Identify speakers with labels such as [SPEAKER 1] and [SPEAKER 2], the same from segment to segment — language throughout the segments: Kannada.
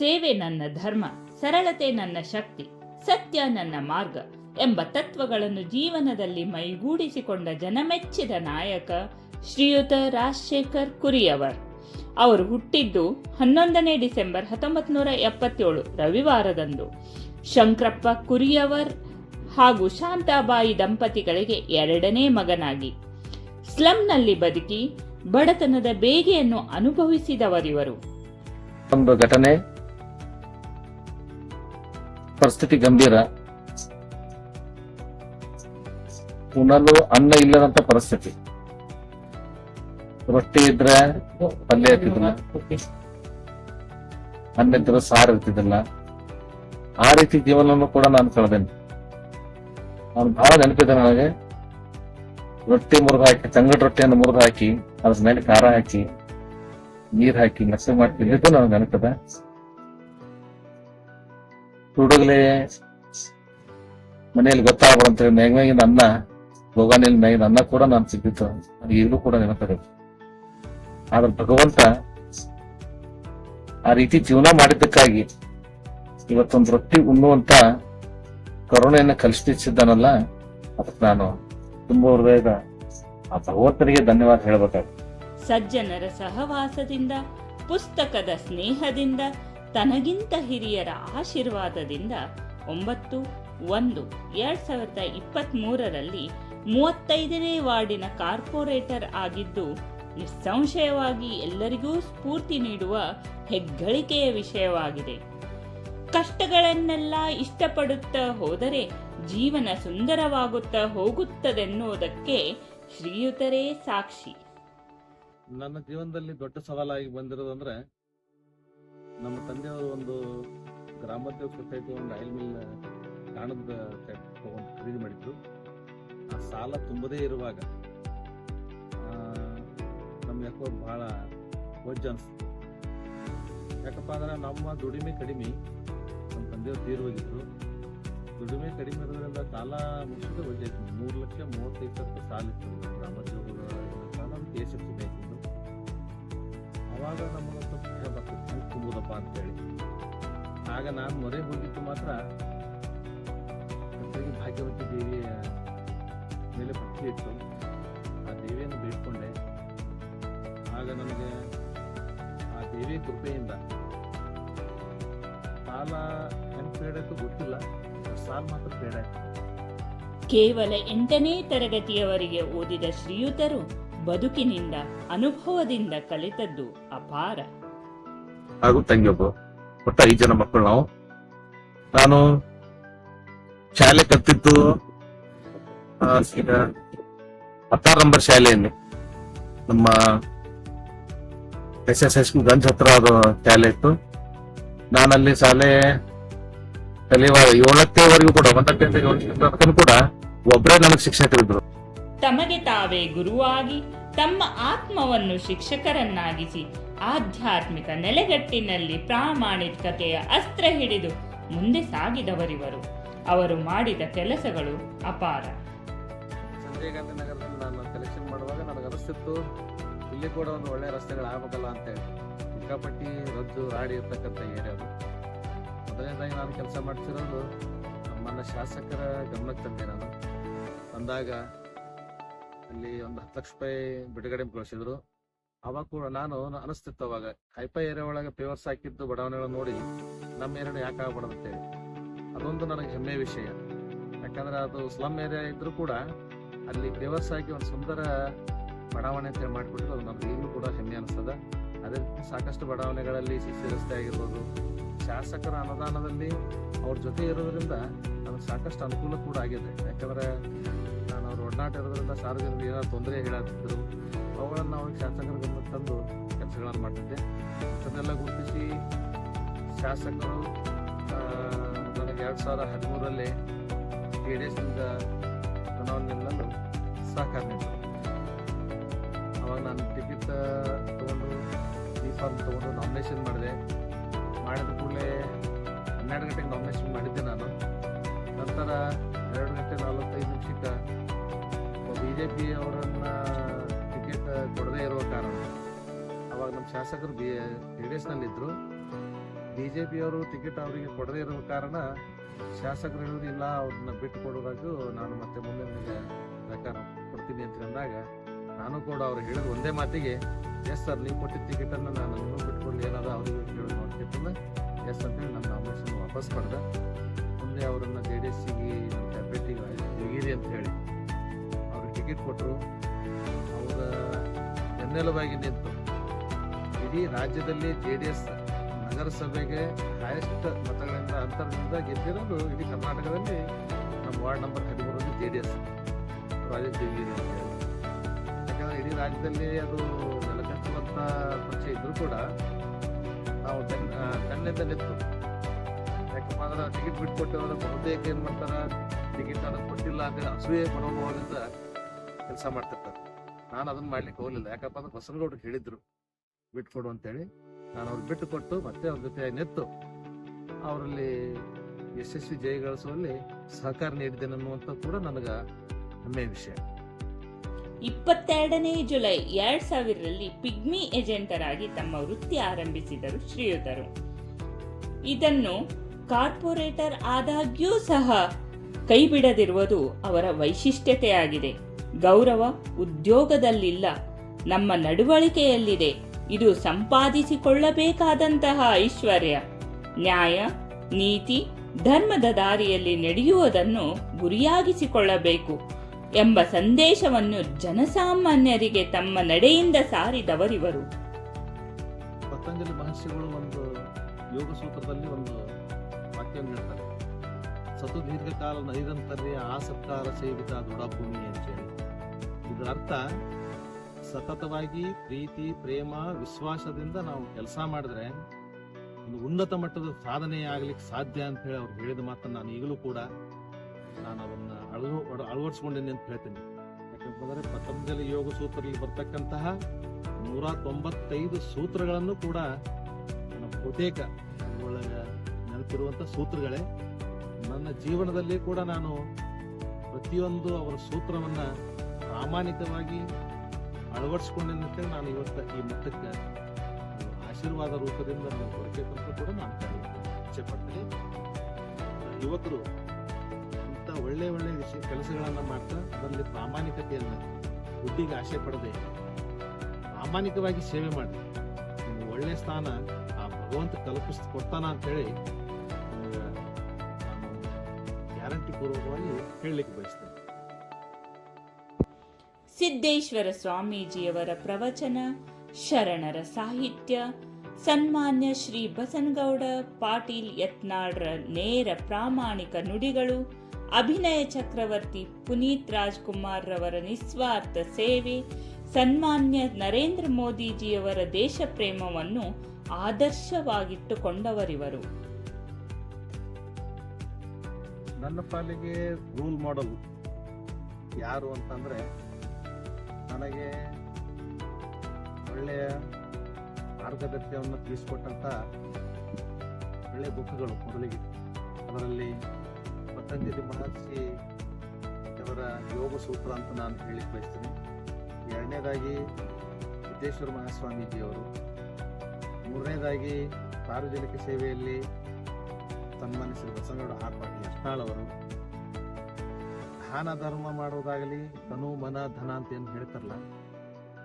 [SPEAKER 1] ಸೇವೆ ನನ್ನ ಧರ್ಮ, ಸರಳತೆ ನನ್ನ ಶಕ್ತಿ, ಸತ್ಯ ನನ್ನ ಮಾರ್ಗ ಎಂಬ ತತ್ವಗಳನ್ನು ಜೀವನದಲ್ಲಿ ಮೈಗೂಡಿಸಿಕೊಂಡ ಜನಮೆಚ್ಚಿದ ನಾಯಕ ಶ್ರೀಯುತ ರಾಜಶೇಖರ್ ಕುರಿಯವರ್. ಅವರು ಹುಟ್ಟಿದ್ದು ಹನ್ನೊಂದನೇ ಡಿಸೆಂಬರ್ ಹತ್ತೊಂಬತ್ತು ನೂರ ಎಪ್ಪತ್ತೇಳು, ರವಿವಾರದಂದು. ಶಂಕರಪ್ಪ ಕುರಿಯವರ್ ಹಾಗೂ ಶಾಂತಾಬಾಯಿ ದಂಪತಿಗಳಿಗೆ ಎರಡನೇ ಮಗನಾಗಿ. ಸ್ಲಂನಲ್ಲಿ ಬದುಕಿ ಬಡತನದ ಬೇಗೆಯನ್ನು ಅನುಭವಿಸಿದವರಿವರು.
[SPEAKER 2] ಒಂದು ಘಟನೆ ಪರಿಸ್ಥಿತಿ ಗಂಭೀರ. ಉಣಲು ಅನ್ನ ಇಲ್ಲದಂತ ಪರಿಸ್ಥಿತಿ. ರೊಟ್ಟಿ ಇದ್ರೆ ಪಲ್ಯ ಇರ್ತಿದಿಲ್ಲ ಅನ್ನ ಇದ್ರೆ ಸಾರು ಇರ್ತಿದಿಲ್ಲ ಆ ರೀತಿ ಜೀವನವನ್ನು ಕೂಡ ನಾನು ಕಳೆದೇನೆ. ನಾನು ಬಹಳ ನೆನಪಿದೆ ನನಗೆ. ರೊಟ್ಟಿ ಮುರಿದು ಹಾಕಿ ತಂಗಡ್ ರೊಟ್ಟಿಯನ್ನು ಮುರಿದು ಹಾಕಿ ಅದ್ರ ಮೇಲೆ ಖಾರ ಹಾಕಿ ನೀರ್ ಹಾಕಿ ಮೆಸೇಜ್ ಮಾಡಿ ತಿಂದಿದ್ದು ನನಗೆ ನೆನಪಿದೆ. ಹುಡುಗಲೆ, ಮನೆಯಲ್ಲಿ ಗೊತ್ತಾಗ್ಬಾರ್ದಂತ ಮೇಗಿನ ಅನ್ನ ಭೋಗಾನಿಲ್ ಮೇಗಿನ ಅನ್ನ ಕೂಡ ನಾನು ಸಿಕ್ಕಿತ್ತು ನನಗೆ ಈಗಲೂ ಕೂಡ ನೆನಪಿದೆ. ಆದ್ರೆ ಭಗವಂತ ಆ ರೀತಿ ಜೀವನ ಮಾಡಿದ್ದಕ್ಕಾಗಿ ಇವತ್ತೊಂದು ರೊಟ್ಟಿ ಉಣ್ಣುವಂತ ಕರುಣೆಯನ್ನ ಕಲಿಸ್ತಿದ್ದಾನಲ್ಲ ಅದಕ್ಕೆ ನಾನು ತುಂಬಾ ಹೃದಯದ ಆ ಭಗವಂತನಿಗೆ ಧನ್ಯವಾದ ಹೇಳ್ಬೇಕಾಗ್ತದೆ.
[SPEAKER 1] ಸಜ್ಜನರ ಸಹವಾಸದಿಂದ, ಪುಸ್ತಕದ ಸ್ನೇಹದಿಂದ ತನಗಿಂತ ಹಿರಿಯರ ಆಶೀರ್ವಾದದಿಂದ ಒಂಬತ್ತು, ಒಂದು, ಎರಡು ಸಾವಿರದ ಇಪ್ಪತ್ತ್ಮೂರರಲ್ಲಿ ಮೂವತ್ತೈದನೇ ವಾರ್ಡಿನ ಕಾರ್ಪೊರೇಟರ್ ಆಗಿದ್ದು, ನಿಸ್ಸಂಶಯವಾಗಿ ಎಲ್ಲರಿಗೂ ಸ್ಫೂರ್ತಿ ನೀಡುವ ಹೆಗ್ಗಳಿಕೆಯ ವಿಷಯವಾಗಿದೆ. ಕಷ್ಟಗಳನ್ನೆಲ್ಲ ಇಷ್ಟಪಡುತ್ತಾ ಹೋದರೆ ಜೀವನ ಸುಂದರವಾಗುತ್ತಾ ಹೋಗುತ್ತದೆನ್ನುವುದಕ್ಕೆ ಶ್ರೀಯುತರೇ ಸಾಕ್ಷಿ.
[SPEAKER 2] ನನ್ನ ಜೀವನದಲ್ಲಿ ದೊಡ್ಡ ಸವಾಲಾಗಿ ಬಂದಿರೋದಂದ್ರೆ ನಮ್ಮ ತಂದೆಯವರು ಒಂದು ಗ್ರಾಮೋದ್ಯೋಗ ಸೊಸೈಟಿ ಒಂದು ಆಯಿಲ್ ಮಿಲ್ ಕಾಣದ ತಗೊಂಡು ಖರೀದಿ ಮಾಡಿದ್ರು. ಆ ಸಾಲ ತುಂಬದೇ ಇರುವಾಗ ನಮ್ಗೆ ಯಾಕೋ ಬಹಳ ವಜ್ಜ ಅನಿಸ್ತು. ಯಾಕಪ್ಪ ಅಂದ್ರೆ ನಮ್ಮ ದುಡಿಮೆ ಕಡಿಮೆ, ನಮ್ಮ ತಂದೆಯವ್ರು ತೀರ್ ಹೋಗಿದ್ರು. ದುಡಿಮೆ ಕಡಿಮೆ ಇರೋದ್ರಿಂದ ಸಾಲ ಮುಗಿಸಿದ್ರೆ ವಜ್ಜೆ ಮೂರು ಲಕ್ಷ ಮೂವತ್ತೈದು ಸಾಲ ಇತ್ತು. ಗ್ರಾಮೋದ್ಯೋಗ ಕೆ ಎಸ್ ಎಫ್ ಸಿ ಬ್ಯಾಂಕಿಂದು ಅವಾಗ ನಮಗೆ ಸ್ವಲ್ಪ ಬರ್ತದೆ ತುಂಬುದಪ್ಪ ಅಂತೇಳಿ. ಆಗ ನಾನು ಮೊರೆ ಹೋಗಿದ್ದು ಮಾತ್ರ ಭಾಗ್ಯವತಿ ದೇವಿಯ ಮೇಲೆ ಭಕ್ತಿ ಇತ್ತು. ಆ ದೇವಿಯನ್ನು ಬೇಡ್ಕೊಂಡೆ. ಆಗ ನನಗೆ ಆ ದೇವಿಯ ಕೃಪೆಯಿಂದ ಸಾಲ ಹೆಂಗೆ ಪೇಡ್ ಆಯ್ತು ಗೊತ್ತಿಲ್ಲ ಸಾಲ ಮಾತ್ರ ಪೇಡ್ ಆಯ್ತು.
[SPEAKER 1] ಕೇವಲ ಎಂಟನೇ ತರಗತಿಯವರೆಗೆ ಓದಿದ ಶ್ರೀಯುತರು ಬದುಕಿನಿಂದ, ಅನುಭವದಿಂದ ಕಲಿತದ್ದು ಅಪಾರ.
[SPEAKER 2] ಹಾಗೂ ತಂಗಿಯೊಬ್ಬ ಒಟ್ಟ ಐದು ಜನ ಮಕ್ಕಳು ನಾವು. ನಾನು ಶಾಲೆ ಕಲ್ತಿದ್ದು ಹತ್ತಾರು ನಂಬರ್ ಶಾಲೆಯಲ್ಲಿ. ನಮ್ಮ ಎಸ್ ಎಸ್ ಎಸ್ ಗಂಜ್ ಹತ್ರ ಅದು ಶಾಲೆ ಇತ್ತು. ನಾನಲ್ಲಿ ಶಾಲೆ ಕಲಿಯುವ ಏಳತ್ತೇವರೆಗೂ ಕೂಡ ಒಂದಕ್ಕೆ ಕೂಡ ಒಬ್ಬರೇ ನನಗೆ ಶಿಕ್ಷಕರಿದ್ರು.
[SPEAKER 1] ತಮಗೆ ತಾವೇ ಗುರುವಾಗಿ, ತಮ್ಮ ಆತ್ಮವನ್ನು ಶಿಕ್ಷಕರನ್ನಾಗಿಸಿ, ಆಧ್ಯಾತ್ಮಿಕ ನೆಲೆಗಟ್ಟಿನಲ್ಲಿ ಪ್ರಾಮಾಣಿಕತೆಯ ಅಸ್ತ್ರ ಹಿಡಿದು ಮುಂದೆ ಸಾಗಿದವರಿವರು. ಅವರು ಮಾಡಿದ ಕೆಲಸಗಳು ಅಪಾರ.
[SPEAKER 2] ಸಂಜಯ್ ಗಾಂಧಿ ನಾನು ಸೆಲೆಕ್ಷನ್ ಮಾಡುವಾಗ ನನಗೆ ಅನಿಸ್ತಿತ್ತು ಇಲ್ಲಿ ಕೂಡ ಒಂದು ಒಳ್ಳೆ ರಸ್ತೆಗಳು ಆಗಬೇಕಲ್ಲ ಅಂತೇಳಿ ಸಿಕ್ಕಾಪಟ್ಟಿ ರದ್ದು ಆಡಿ ಇರ್ತಕ್ಕಂಥ ಏರಿಯಾದು ಮೊದಲನೇದಾಗಿ ನಾನು ಕೆಲಸ ಮಾಡ್ತಿರೋದು ನಮ್ಮನ್ನ ಶಾಸಕರ ಗಮನಕ್ಕೆ ತಂದೆ ನಾನು. ಬಂದಾಗ ಅಲ್ಲಿ ಒಂದು ಹತ್ತು ಲಕ್ಷ ರೂಪಾಯಿ ಬಿಡುಗಡೆ ಕಳಿಸಿದ್ರು ಅವಾಗ ಕೂಡ ನಾನು ಅನಿಸ್ತಿತ್ತು ಅವಾಗ. ಹೈಫೈ ಏರಿಯಾ ಒಳಗೆ ಪೇವರ್ಸ್ ಹಾಕಿದ್ದು ಬಡಾವಣೆಗಳು ನೋಡಿ ನಮ್ಮ ಏರಿಯಾ ಯಾಕೆ ಅಂತೇಳಿ ಅದೊಂದು ನನಗೆ ಹೆಮ್ಮೆ ವಿಷಯ. ಯಾಕಂದ್ರೆ ಅದು ಸ್ಲಮ್ ಏರಿಯಾ ಇದ್ರೂ ಕೂಡ ಅಲ್ಲಿ ಪೇವರ್ಸ್ ಹಾಕಿ ಒಂದು ಸುಂದರ ಬಡಾವಣೆ ಅಂತ ಹೇಳಿ ಮಾಡಿಬಿಟ್ಟು ಅದು ನಮ್ಗೆ ಈಗಲೂ ಕೂಡ ಹೆಮ್ಮೆ ಅನಿಸ್ತದೆ. ಅದೇ ರೀತಿ ಸಾಕಷ್ಟು ಬಡಾವಣೆಗಳಲ್ಲಿ ಸಿಸಿ ರಸ್ತೆ ಆಗಿರ್ಬೋದು, ಶಾಸಕರ ಅನುದಾನದಲ್ಲಿ ಅವ್ರ ಜೊತೆ ಇರೋದ್ರಿಂದ ನಮಗೆ ಸಾಕಷ್ಟು ಅನುಕೂಲ ಕೂಡ ಆಗಿದೆ. ಯಾಕಂದ್ರೆ ಒಡನಾಟ ಇರೋದ್ರಿಂದ ಸಾರ್ವಜನಿಕರು ಏನಾದ್ರು ತೊಂದರೆ ಹೇಳತ್ತಿದ್ರು ಅವುಗಳನ್ನು ನಾವು ಶಾಸಕರ ಗಮನಕ್ಕೆ ತಂದು ಕೆಲಸಗಳನ್ನು ಮಾಡ್ತಿದ್ದೆ. ಅದನ್ನೆಲ್ಲ ಗುರುತಿಸಿ ಶಾಸಕರು ನನಗೆ ಎರಡು ಸಾವಿರದ ಹದಿಮೂರರಲ್ಲಿ ಜೆ ಡಿ ಎಸ್ನಿಂದ ಕೊಡದೇ ಬಿ ಕಾರಣ ಡಿ ಎಸ್ನಲ್ಲಿದ್ದರು ಶಾಸಕರು ಬಿ ಜೆ ಬಿಜೆಪಿಯವರು ಟಿಕೆಟ್ ಅವರಿಗೆ ಕೊಡದೇ ಇರುವ ಕಾರಣ ಶಾಸಕರು ಇಲ್ಲ, ಅವ್ರನ್ನ ಬಿಟ್ಟು ಕೊಡೋದಾಗೂ ನಾನು ಮತ್ತೆ ಮುಂದೆ ನಿಮಗೆ ಪ್ರಕಾರ ಕೊಡ್ತೀನಿ ಅಂತ ಅಂದಾಗ ನಾನು ಕೂಡ ಅವ್ರು ಹೇಳಿದ ಒಂದೇ ಮಾತಿಗೆ ಎಸ್ ಸರ್ ನೀವು ಕೊಟ್ಟಿದ್ದ ಟಿಕೆಟ್ ಅನ್ನು ನಾನು ಇನ್ನೂ ಬಿಟ್ಕೊಂಡು ಏನಾದ ಅವರಿಗೆ ಕೇಳೋದು ನೋಡ್ತಿರ್ತಲ್ಲ ಎಸ್ ಅಂತೇಳಿ ನನ್ನ ನಾಮಿನೇಷನ್ ವಾಪಸ್ ಪಡೆದ. ಮುಂದೆ ಅವರನ್ನ ಜೆ ಡಿ ಎಸ್ಸಿಗೆ ಸಿಗಿ ಅಂತ ಹೇಳಿ. ಅವ್ರಿಗೆ ಟಿಕೆಟ್ ಕೊಟ್ಟರು ಅವರ ಬೆನ್ನೆಲುಬಾಗಿ ನಿಂತು. ಇಡೀ ರಾಜ್ಯದಲ್ಲಿ ಜೆ ಡಿ ಎಸ್ ನಗರಸಭೆಗೆ ಹೈಯೆಸ್ಟ್ ಮತಗಳಿಂದ ಅಂತರದಿಂದ ಗೆದ್ದಿರೋದು ಇಡೀ ಕರ್ನಾಟಕದಲ್ಲಿ ನಮ್ಮ ವಾರ್ಡ್ ನಂಬರ್ ಹದಿಮೂರರಲ್ಲಿ ಜೆ ಡಿ ಎಸ್. ರಾಜೇಶ್ ಯಾಕಂದ್ರೆ ಇಡೀ ರಾಜ್ಯದಲ್ಲಿ ಅದು ನೆಲಕಚ್ಚುವಂಥ ಪಕ್ಷ ಇದ್ದರೂ ಕೂಡ ನಾವು ಬೆನ್ನಿಂದ ನಿಂತು ಯಾಕಪ್ಪ ಟಿಕೆಟ್ ಬಿಟ್ಕೊಟ್ಟವರ ಬಹುತೇಕ ಏನು ಮಾಡ್ತಾರೆ? ಟಿಕೆಟ್ ನನಗೆ ಕೊಟ್ಟಿಲ್ಲ ಅಂತ ಅಸೂಯೆ ಮನೋಭಾವದಿಂದ ಕೆಲಸ ಮಾಡ್ತಿರ್ತಾರೆ. ನಾನು ಅದನ್ನು ಮಾಡ್ಲಿಕ್ಕೆ ಹೋಗಲಿಲ್ಲ. ಯಾಕಪ್ಪ ಅಂದ್ರೆ ಬಸನಗೌಡರು ಹೇಳಿದ್ರು. ಬಿಟ್ಕೊಡು ಅಂತೇಳಿ ನಾನು ಅವ್ರಿಗೆ ಬಿಟ್ಟು ಕೊಟ್ಟು ಮತ್ತೆ ಅವ್ರ ಜೊತೆ ನೆತ್ತು. ಅವರಲ್ಲಿ ಯಶಸ್ವಿ ಜಯ ಗಳಿಸುವಲ್ಲಿ ಸಹಕಾರ ನೀಡಿದ್ದೇನೆ ಅನ್ನುವಂಥ ಕೂಡ ನನಗೆ ಹೆಮ್ಮೆಯ ವಿಷಯ.
[SPEAKER 1] ಇಪ್ಪತ್ತೆರಡನೇ ಜುಲೈ ಎರಡ್ ಸಾವಿರದಲ್ಲಿ ಪಿಗ್ಮಿ ಏಜೆಂಟರಾಗಿ ತಮ್ಮ ವೃತ್ತಿ ಆರಂಭಿಸಿದರು ಶ್ರೀಯುತರು. ಇದನ್ನು ಕಾರ್ಪೊರೇಟರ್ ಆದಾಗ್ಯೂ ಸಹ ಕೈಬಿಡದಿರುವುದು ಅವರ ವೈಶಿಷ್ಟ್ಯತೆಯಾಗಿದೆ. ಗೌರವ ಉದ್ಯೋಗದಲ್ಲಿಲ್ಲ, ನಮ್ಮ ನಡವಳಿಕೆಯಲ್ಲಿದೆ. ಇದು ಸಂಪಾದಿಸಿಕೊಳ್ಳಬೇಕಾದಂತಹ ಐಶ್ವರ್ಯ. ನ್ಯಾಯ, ನೀತಿ, ಧರ್ಮದ ದಾರಿಯಲ್ಲಿ ನಡೆಯುವುದನ್ನು ಗುರಿಯಾಗಿಸಿಕೊಳ್ಳಬೇಕು ಎಂಬ ಸಂದೇಶವನ್ನು ಜನಸಾಮಾನ್ಯರಿಗೆ ತಮ್ಮ ನಡೆಯಿಂದ ಸಾರಿದವರಿವರು.
[SPEAKER 2] ಪತಂಜಲಿ ಮಹರ್ಷಿಗಳು ಒಂದು ಯೋಗ ಸೂತ್ರದಲ್ಲಿ ಒಂದು ವಾಕ್ಯವನ್ನು ಹೇಳ್ತಾರೆ. ಸತು ದೀರ್ಘಕಾಲ ನೈರಂತರ್ಯ ಆಸಕ್ತಾರ ಸೇವಿತ ದೃಢಭೂಮಿ ಅಂತೇಳಿ. ಇದರ ಅರ್ಥ ಸತತವಾಗಿ ಪ್ರೀತಿ, ಪ್ರೇಮ, ವಿಶ್ವಾಸದಿಂದ ನಾವು ಕೆಲಸ ಮಾಡಿದ್ರೆ ಒಂದು ಉನ್ನತ ಮಟ್ಟದ ಸಾಧನೆ ಆಗ್ಲಿಕ್ಕೆ ಸಾಧ್ಯ ಅಂತ ಹೇಳಿ ಅವ್ರು ಹೇಳಿದ ಮಾತನ್ನ ನಾನು ಈಗಲೂ ಕೂಡ ನಾನು ಅದನ್ನ ಅಳವ ಅಳವಡಿಸ್ಕೊಂಡಿದ್ದೀನಿ ಅಂತ ಹೇಳ್ತೀನಿ. ಯಾಕಂತಂದ್ರೆ ಪತಂಜಲಿ ಯೋಗ ಸೂತ್ರದಲ್ಲಿ ಬರ್ತಕ್ಕಂತಹ ನೂರ ತೊಂಬತ್ತೈದು ಸೂತ್ರಗಳನ್ನು ಕೂಡ ನನ್ನ ಬಹುತೇಕ ಒಳಗೆ ನೆನಪಿರುವಂತ ಸೂತ್ರಗಳೇ. ನನ್ನ ಜೀವನದಲ್ಲಿ ಕೂಡ ನಾನು ಪ್ರತಿಯೊಂದು ಅವರ ಸೂತ್ರವನ್ನ ಪ್ರಾಮಾಣಿಕವಾಗಿ ಅಳವಡಿಸ್ಕೊಂಡಿದ್ದಕ್ಕೆ ನಾನು ಇವತ್ತು ಈ ಮಟ್ಟಕ್ಕೆ ಆಶೀರ್ವಾದ ರೂಪದಿಂದ ನಾನು ಕೂಡ ನಾನು ಇಚ್ಛೆ ಪಡ್ತೀನಿ ಯುವಕರು ಇಂಥ ಒಳ್ಳೆ ಒಳ್ಳೆ ವಿಷಯ ಕೆಲಸಗಳನ್ನು ಮಾಡ್ತಾ ಅದರಲ್ಲಿ ಪ್ರಾಮಾಣಿಕತೆಯನ್ನು ದುಡ್ಡಿಗೆ ಆಸೆ ಪಡದೆ ಪ್ರಾಮಾಣಿಕವಾಗಿ ಸೇವೆ ಮಾಡಿ ಒಳ್ಳೆ ಸ್ಥಾನ ಆ ಭಗವಂತ ಕಲ್ಪಿಸ್ ಕೊಡ್ತಾನ ಅಂತೇಳಿ ಗ್ಯಾರಂಟಿ ಪೂರ್ವಕವಾಗಿ ಹೇಳಲಿಕ್ಕೆ ಬಯಸ್ತೇನೆ.
[SPEAKER 1] ಸಿದ್ದೇಶ್ವರ ಸ್ವಾಮೀಜಿಯವರ ಪ್ರವಚನ, ಶರಣರ ಸಾಹಿತ್ಯ, ಸನ್ಮಾನ್ಯ ಶ್ರೀ ಬಸನಗೌಡ, ಪಾಟೀಲ್ ಯತ್ನಾಳ್ರ ನೇರ ಪ್ರಾಮಾಣಿಕ ನುಡಿಗಳು, ಅಭಿನಯ ಚಕ್ರವರ್ತಿ ಪುನೀತ್ ರಾಜ್ಕುಮಾರ್ ರವರ ನಿಸ್ವಾರ್ಥ ಸೇವೆ, ಸನ್ಮಾನ್ಯ ನರೇಂದ್ರ ಮೋದಿಜಿಯವರ ದೇಶ ಪ್ರೇಮವನ್ನು ಆದರ್ಶವಾಗಿಟ್ಟುಕೊಂಡವರಿವರು.
[SPEAKER 2] ನನ್ನ ಪಾಲಿಗೆ ರೂಲ್ ಮಾಡಲ್ ಯಾರು ಅಂತಂದ್ರೆ ನನಗೆ ಒಳ್ಳೆಯ ಮಾರ್ಗದರ್ಶನವನ್ನು ತಿಳಿಸಿಕೊಟ್ಟಂತ ಒಳ್ಳೆಯ ಬುಕ್ಗಳು ಮೊದಲಿಗೆ. ಅದರಲ್ಲಿ ಪತಂಜಲಿ ಮಹರ್ಷಿ ಅವರ ಯೋಗ ಸೂತ್ರ ಅಂತ ನಾನು ಹೇಳಿಕ್ಕೆ ಬಯಸ್ತೀನಿ ಎರಡನೇದಾಗಿ ಸಿದ್ದೇಶ್ವರ ಮಹಾಸ್ವಾಮೀಜಿಯವರು. ಮೂರನೇದಾಗಿ ಸಾರ್ವಜನಿಕ ಸೇವೆಯಲ್ಲಿ ಸನ್ಮಾನಿಸಿದ ಬಸವಗೌಡ ಆರ್ ಅವರು ದಾನ ಧರ್ಮ ಮಾಡೋದಾಗಲಿ ತನು ಮನ, ಧನ ಅಂತ ಏನು ಹೇಳ್ತಾರಲ್ಲ,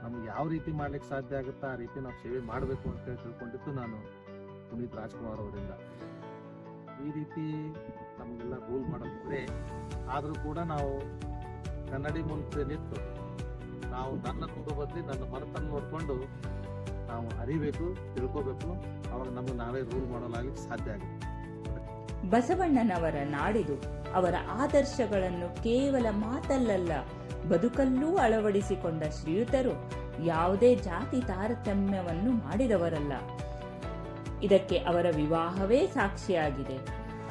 [SPEAKER 2] ನಮ್ಗೆ ಯಾವ ರೀತಿ ಮಾಡ್ಲಿಕ್ಕೆ ಸಾಧ್ಯ ಆಗುತ್ತಾ, ಆ ರೀತಿ ನಾವು ಸೇವೆ ಮಾಡಬೇಕು ಅಂತ ಹೇಳಿ ತಿಳ್ಕೊಂಡಿದ್ದು ನಾನು ಪುನೀತ್ ರಾಜ್ಕುಮಾರ್ ಅವರಿಂದ. ಈ ರೀತಿ ನಮಗೆಲ್ಲ ರೂಲ್ ಮಾಡೋದಿದ್ರೆ ಆದರೂ ಕೂಡ ನಾವು ಕನ್ನಡಿ ಮುಂದೆ ನಿಂತು ನಾವು ನನ್ನ ತುಂಬ ಬದಲಿ ನನ್ನ ಮನತನ್ನು ನೋಡಿಕೊಂಡು ನಾವು ಅರಿಬೇಕು, ತಿಳ್ಕೋಬೇಕು. ಅವಾಗ ನಮಗೆ ನಾವೇ ರೂಲ್ ಮಾಡಲಾಗಲಿಕ್ಕೆ ಸಾಧ್ಯ ಆಗುತ್ತೆ.
[SPEAKER 1] ಬಸವಣ್ಣನವರ ನಾಡಿದು ಅವರ ಆದರ್ಶಗಳನ್ನು ಕೇವಲ ಮಾತಲ್ಲಲ್ಲ, ಬದುಕಲ್ಲೂ ಅಳವಡಿಸಿಕೊಂಡ ಶ್ರೀಯುತರು ಯಾವುದೇ ಜಾತಿ ತಾರತಮ್ಯವನ್ನು ಮಾಡಿದವರಲ್ಲ. ಇದಕ್ಕೆ ಅವರ ವಿವಾಹವೇ ಸಾಕ್ಷಿಯಾಗಿದೆ.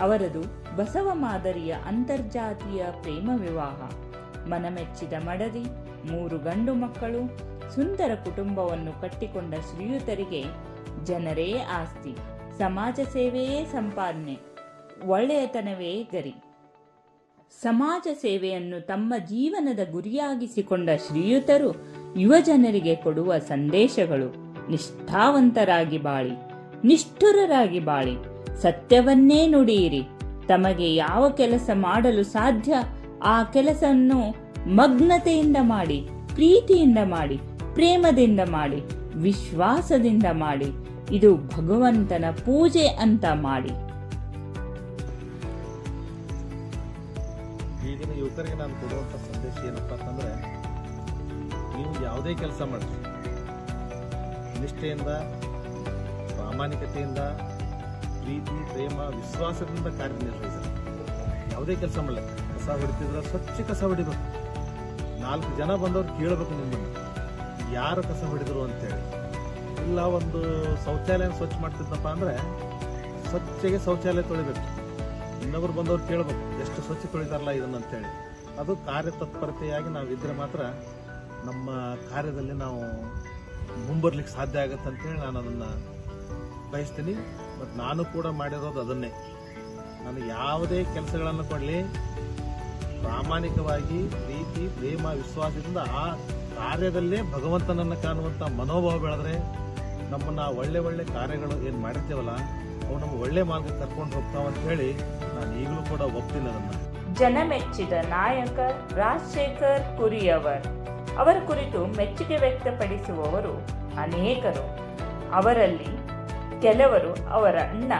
[SPEAKER 1] ಅವರದು ಬಸವ ಮಾದರಿಯ ಅಂತರ್ಜಾತಿಯ ಪ್ರೇಮ ವಿವಾಹ. ಮನಮೆಚ್ಚಿದ ಮಡದಿ, ಮೂರು ಗಂಡು ಮಕ್ಕಳು, ಸುಂದರ ಕುಟುಂಬವನ್ನು ಕಟ್ಟಿಕೊಂಡ ಶ್ರೀಯುತರಿಗೆ ಜನರೇ ಆಸ್ತಿ. ಸಮಾಜ ಸೇವೆಯೇ ಸಂಪಾದನೆ. ಒಳ್ಳೆಯತನವೇ ಗರಿ. ಸಮಾಜ ಸೇವೆಯನ್ನು ತಮ್ಮ ಜೀವನದ ಗುರಿಯಾಗಿಸಿಕೊಂಡ ಶ್ರೀಯುತರು ಯುವಜನರಿಗೆ ಕೊಡುವ ಸಂದೇಶಗಳು ನಿಷ್ಠಾವಂತರಾಗಿ ಬಾಳಿ, ನಿಷ್ಠುರರಾಗಿ ಬಾಳಿ. ಸತ್ಯವನ್ನೇ ನುಡಿಯಿರಿ. ತಮಗೆ ಯಾವ ಕೆಲಸ ಮಾಡಲು ಸಾಧ್ಯ, ಆ ಕೆಲಸವನ್ನು ಮಗ್ನತೆಯಿಂದ ಮಾಡಿ, ಪ್ರೀತಿಯಿಂದ ಮಾಡಿ, ಪ್ರೇಮದಿಂದ ಮಾಡಿ, ವಿಶ್ವಾಸದಿಂದ ಮಾಡಿ. ಇದು ಭಗವಂತನ ಪೂಜೆ ಅಂತ ಮಾಡಿ.
[SPEAKER 2] ಯುವಕರಿಗೆ ನಾನು ಕೊಡುವಂಥ ಸಂದೇಶ ಏನಪ್ಪ ಅಂತಂದರೆ, ನೀವು ಯಾವುದೇ ಕೆಲಸ ಮಾಡಿ ನಿಷ್ಠೆಯಿಂದ, ಪ್ರಾಮಾಣಿಕತೆಯಿಂದ, ಪ್ರೀತಿ, ಪ್ರೇಮ, ವಿಶ್ವಾಸದಿಂದ ಕಾರ್ಯನಿರ್ವಹಿಸಿ ಯಾವುದೇ ಕೆಲಸ ಮಾಡಲಿ. ಕಸ ಹೊಡಿತಿದ್ರೆ ಸ್ವಚ್ಛ ಕಸ ಹೊಡಿಬೇಕು. ನಾಲ್ಕು ಜನ ಬಂದವ್ರು ಕೇಳಬೇಕು ನಿಮ್ಮನ್ನು. ಯಾರು ಕಸ ಹೊಡೆದರು ಅಂತೇಳಿ. ಇಲ್ಲ ಒಂದು ಶೌಚಾಲಯ ಸ್ವಚ್ಛ ಮಾಡ್ತಿದ್ದಪ್ಪ ಅಂದರೆ ಸ್ವಚ್ಛಗೆ ಶೌಚಾಲಯ ತೊಳಿಬೇಕು. ಇನ್ನೊಬ್ರು ಬಂದವ್ರು ಕೇಳಬೇಕು, ಎಷ್ಟು ಸ್ವಚ್ಛ ತೊಳಿತಾರಲ್ಲ ಇದನ್ನು ಅಂತೇಳಿ. ಅದು ಕಾರ್ಯತತ್ಪರತೆಯಾಗಿ ನಾವು ಇದ್ರೆ ಮಾತ್ರ ನಮ್ಮ ಕಾರ್ಯದಲ್ಲಿ ನಾವು ಮುಂಬರ್ಲಿಕ್ಕೆ ಸಾಧ್ಯ ಆಗುತ್ತೆ ಅಂತೇಳಿ ನಾನು ಅದನ್ನು ಬಯಸ್ತೀನಿ. ಮತ್ತು ನಾನು ಕೂಡ ಮಾಡಿರೋದು ಅದನ್ನೇ. ನಾನು ಯಾವುದೇ ಕೆಲಸಗಳನ್ನು ಕೊಡಲಿ, ಪ್ರಾಮಾಣಿಕವಾಗಿ, ಪ್ರೀತಿ, ಪ್ರೇಮ, ವಿಶ್ವಾಸದಿಂದ ಆ ಕಾರ್ಯದಲ್ಲೇ ಭಗವಂತನನ್ನು ಕಾಣುವಂಥ ಮನೋಭಾವ ಬೆಳೆದ್ರೆ ನಮ್ಮನ್ನ ಒಳ್ಳೆ ಒಳ್ಳೆ ಕಾರ್ಯಗಳು ಏನು ಮಾಡಿರ್ತೇವಲ್ಲ ಅವು ನಮ್ಗೆ ಒಳ್ಳೆ ಮಾರ್ಗಕ್ಕೆ ಕರ್ಕೊಂಡು ಹೋಗ್ತಾವಂತ ಹೇಳಿ ನಾನು ಈಗಲೂ ಕೂಡ ಒಪ್ತೀನಿ ಅದನ್ನು.
[SPEAKER 1] ಜನಮೆಚ್ಚಿದ ನಾಯಕ ರಾಜಶೇಖರ್ ಕುರಿಯವರ್. ಅವರ ಕುರಿತು ಮೆಚ್ಚುಗೆ ವ್ಯಕ್ತಪಡಿಸುವವರು ಅನೇಕರು. ಅವರಲ್ಲಿ ಕೆಲವರು ಅವರ ಅಣ್ಣ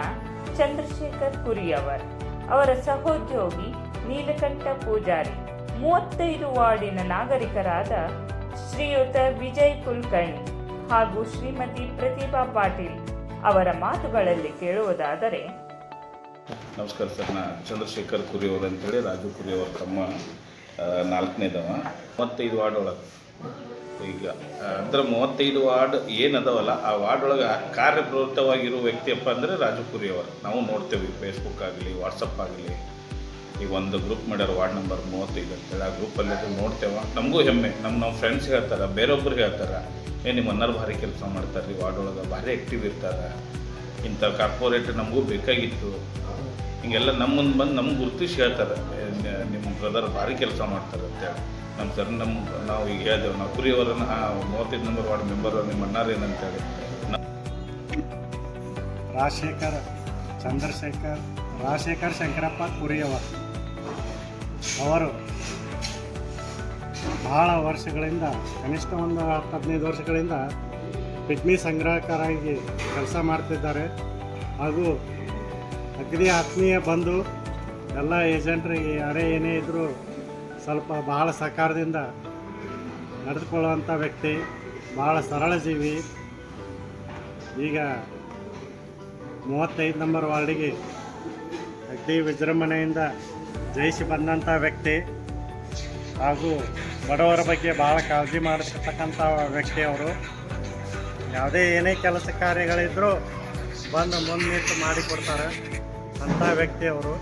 [SPEAKER 1] ಚಂದ್ರಶೇಖರ್ ಕುರಿಯವರ್. ಅವರ ಸಹೋದ್ಯೋಗಿ ನೀಲಕಂಠ ಪೂಜಾರಿ. ಮೂವತ್ತೈದು ವಾರ್ಡಿನ ನಾಗರಿಕರಾದ ಶ್ರೀಯುತ ವಿಜಯ್ ಕುಲ್ಕರ್ಣಿ ಹಾಗೂ ಶ್ರೀಮತಿ ಪ್ರತಿಭಾ ಪಾಟೀಲ್ ಅವರ ಮಾತುಗಳಲ್ಲಿ ಕೇಳುವುದಾದರೆ
[SPEAKER 3] ನಮಸ್ಕಾರ ಸರ್, ನಾ ಚಂದ್ರಶೇಖರ್ ಕುರಿಯವರು ಅಂತೇಳಿ, ರಾಜು ಕುರಿಯವ್ರ ತಮ್ಮ ನಾಲ್ಕನೇದವ. ಮೂವತ್ತೈದು ವಾರ್ಡ್ ಒಳಗೆ ಈಗ, ಅಂದ್ರೆ ಮೂವತ್ತೈದು ವಾರ್ಡ್ ಏನದವಲ್ಲ, ಆ ವಾರ್ಡ್ ಒಳಗೆ ಕಾರ್ಯಪ್ರವೃತ್ತವಾಗಿರೋ ವ್ಯಕ್ತಿಯಪ್ಪ ಅಂದರೆ ರಾಜು ಕುರಿಯವರು ನಾವು ನೋಡ್ತೇವೆ ಫೇಸ್ಬುಕ್ ಆಗಲಿ ವಾಟ್ಸಪ್ ಆಗಲಿ. ಈಗ ಒಂದು ಗ್ರೂಪ್ ಮಾಡ್ಯಾರ, ವಾರ್ಡ್ ನಂಬರ್ ಮೂವತ್ತೈದು ಅಂತೇಳಿ. ಆ ಗ್ರೂಪಲ್ಲಿ ನೋಡ್ತೇವೆ. ನಮಗೂ ಹೆಮ್ಮೆ. ನಮ್ಮ ನಮ್ಮ ಫ್ರೆಂಡ್ಸ್ ಹೇಳ್ತಾರೆ ಬೇರೊಬ್ಬರು ಹೇಳ್ತಾರೆ, ಏ, ನಿಮ್ಮ ಅನ್ನಾರು ಭಾರಿ ಕೆಲಸ ಮಾಡ್ತಾರೆ ರೀ ವಾರ್ಡ್ ಒಳಗೆ ಭಾರಿ ಆ್ಯಕ್ಟಿವ್ ಇರ್ತಾರೆ. ಇಂಥ ಕಾರ್ಪೊರೇಟ್ ನಮಗೂ ಬೇಕಾಗಿತ್ತು. ಹಿಂಗೆಲ್ಲ ನಮ್ಮ ಬಂದು ನಮ್ಗೆ ಗುರುತಿಸಿ ಹೇಳ್ತಾರೆ. ನಿಮ್ಮ ಬ್ರದರ್ ಭಾರಿ ಕೆಲಸ ಮಾಡ್ತಾರೆ ಅಂತೇಳಿ ನಮ್ಮ ಸರ್ ನಮ್ಮ ನಾವು ಈಗ ಹೇಳ್ದೇವೆ, ನಾವು ಕುರಿಯವರನ್ನ ಮೂವತ್ತೈದು ನಂಬರ್ ವಾರ್ಡ್ ಮೆಂಬರ್ ನಿಮ್ಮ ಅಣ್ಣಾರೇನಂತೇಳಿ
[SPEAKER 4] ರಾಜಶೇಖರ್, ಚಂದ್ರಶೇಖರ್, ರಾಜಶೇಖರ್ ಶಂಕರಪ್ಪ ಕುರಿಯವ ಅವರು ಬಹಳ ವರ್ಷಗಳಿಂದ, ಕನಿಷ್ಠ ಒಂದು ಹತ್ತು ಹದಿನೈದು ವರ್ಷಗಳಿಂದ ಪಿಗ್ಮಿ ಸಂಗ್ರಾಹಕರಾಗಿ ಕೆಲಸ ಮಾಡ್ತಿದ್ದಾರೆ. ಹಾಗೂ ಅಗದಿ ಆತ್ಮೀಯ ಬಂದು ಎಲ್ಲ ಏಜೆಂಟ್ರಿಗೆ ಯಾರೇ ಏನೇ ಇದ್ದರೂ ಸ್ವಲ್ಪ ಭಾಳ ಸಹಕಾರದಿಂದ ನಡೆದುಕೊಳ್ಳುವಂಥ ವ್ಯಕ್ತಿ ಭಾಳ ಸರಳ ಜೀವಿ. ಈಗ ಮೂವತ್ತೈದು ನಂಬರ್ ವಾರ್ಡಿಗೆ ಅಗ್ದಿ ವಿಜೃಂಭಣೆಯಿಂದ ಜಯಿಸಿ ಬಂದಂಥ ವ್ಯಕ್ತಿ ಹಾಗೂ ಬಡವರ ಬಗ್ಗೆ ಭಾಳ ಕಾಳಜಿ ಮಾಡಿರ್ತಕ್ಕಂಥ ವ್ಯಕ್ತಿ ಅವರು. ಯಾವುದೇ ಏನೇ ಕೆಲಸ ಕಾರ್ಯಗಳಿದ್ದರೂ ಬಂದು ಮುಂದೆ ನಿಂತು ಮಾಡಿಕೊಡ್ತಾರೆ. ಅಂಥ ವ್ಯಕ್ತಿ ಅವರು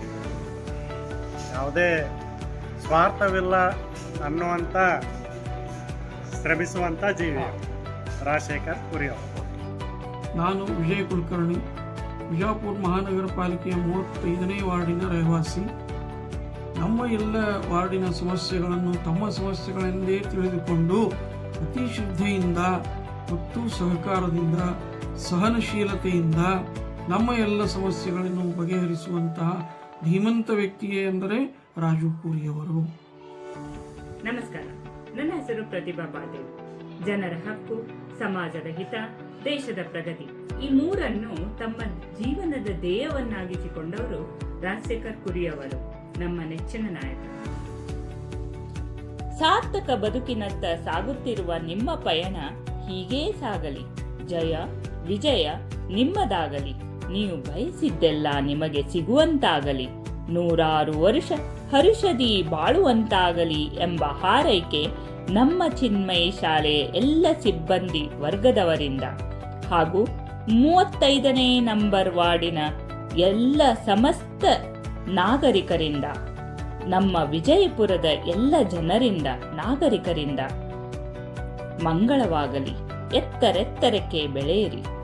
[SPEAKER 4] ಯಾವುದೇ ಸ್ವಾರ್ಥವಿಲ್ಲ ಅನ್ನುವಂಥ ಶ್ರಮಿಸುವಂಥ ಜೀವಿ ರಾಜಶೇಖರ್ ಕುರಿ
[SPEAKER 5] ನಾನು ವಿಜಯ್ ಕುಲಕರ್ಣಿ ಬಿಜಾಪುರ ಮಹಾನಗರ ಪಾಲಿಕೆಯ ಮೂವತ್ತೈದನೇ ವಾರ್ಡಿನ ರಹಿವಾಸಿ. ನಮ್ಮ ಎಲ್ಲ ವಾರ್ಡಿನ ಸಮಸ್ಯೆಗಳನ್ನು ತಮ್ಮ ಸಮಸ್ಯೆಗಳೆಂದೇ ತಿಳಿದುಕೊಂಡು ಅತಿ ಶುದ್ಧಿಯಿಂದ ಮತ್ತು ಸಹಕಾರದಿಂದ, ಸಹನಶೀಲತೆಯಿಂದ ನಮ್ಮ ಎಲ್ಲ ಸಮಸ್ಯೆಗಳನ್ನು ಬಗೆಹರಿಸುವಂತಹ ಧೀಮಂತ ವ್ಯಕ್ತಿಯೇ ಎಂದರೆ ರಾಜು ಪೂರಿಯವರು.
[SPEAKER 1] ನಮಸ್ಕಾರ. ನನ್ನ ಹೆಸರು ಪ್ರತಿಭಾ ಪಾಟೀಲ್. ಜನರ ಹಕ್ಕು, ಸಮಾಜದ ಹಿತ, ದೇಶದ ಪ್ರಗತಿ ಈ ಮೂರನ್ನು ತಮ್ಮ ಜೀವನದ ಧ್ಯೇಯವನ್ನಾಗಿಸಿಕೊಂಡವರು ರಾಜಶೇಖರ್ ಕುರಿಯವರು, ನಮ್ಮ ನೆಚ್ಚಿನ ನಾಯಕ. ಸಾರ್ಥಕ ಬದುಕಿನತ್ತ ಸಾಗುತ್ತಿರುವ ನಿಮ್ಮ ಪಯಣ ಹೀಗೇ ಸಾಗಲಿ. ಜಯ, ವಿಜಯ ನಿಮ್ಮದಾಗಲಿ. ನೀವು ಬಯಸಿದ್ದೆಲ್ಲ ನಿಮಗೆ ಸಿಗುವಂತಾಗಲಿ. ನೂರಾರು ವರ್ಷ ಹರುಷದಿ ಬಾಳುವಂತಾಗಲಿ ಎಂಬ ಹಾರೈಕೆ ನಮ್ಮ ಚಿನ್ಮಯಿ ಶಾಲೆಯ ಎಲ್ಲ ಸಿಬ್ಬಂದಿ ವರ್ಗದವರಿಂದ. ಹಾಗೂ ಮೂವತ್ತೈದನೇ ನಂಬರ್ ವಾರ್ಡಿನ ಎಲ್ಲ ಸಮಸ್ತ ನಾಗರಿಕರಿಂದ, ನಮ್ಮ ವಿಜಯಪುರದ ಎಲ್ಲ ಜನರಿಂದ, ನಾಗರಿಕರಿಂದ. ಮಂಗಳವಾಗಲಿ. ಎತ್ತರೆತ್ತರಕ್ಕೆ ಬೆಳೆಯಿರಿ.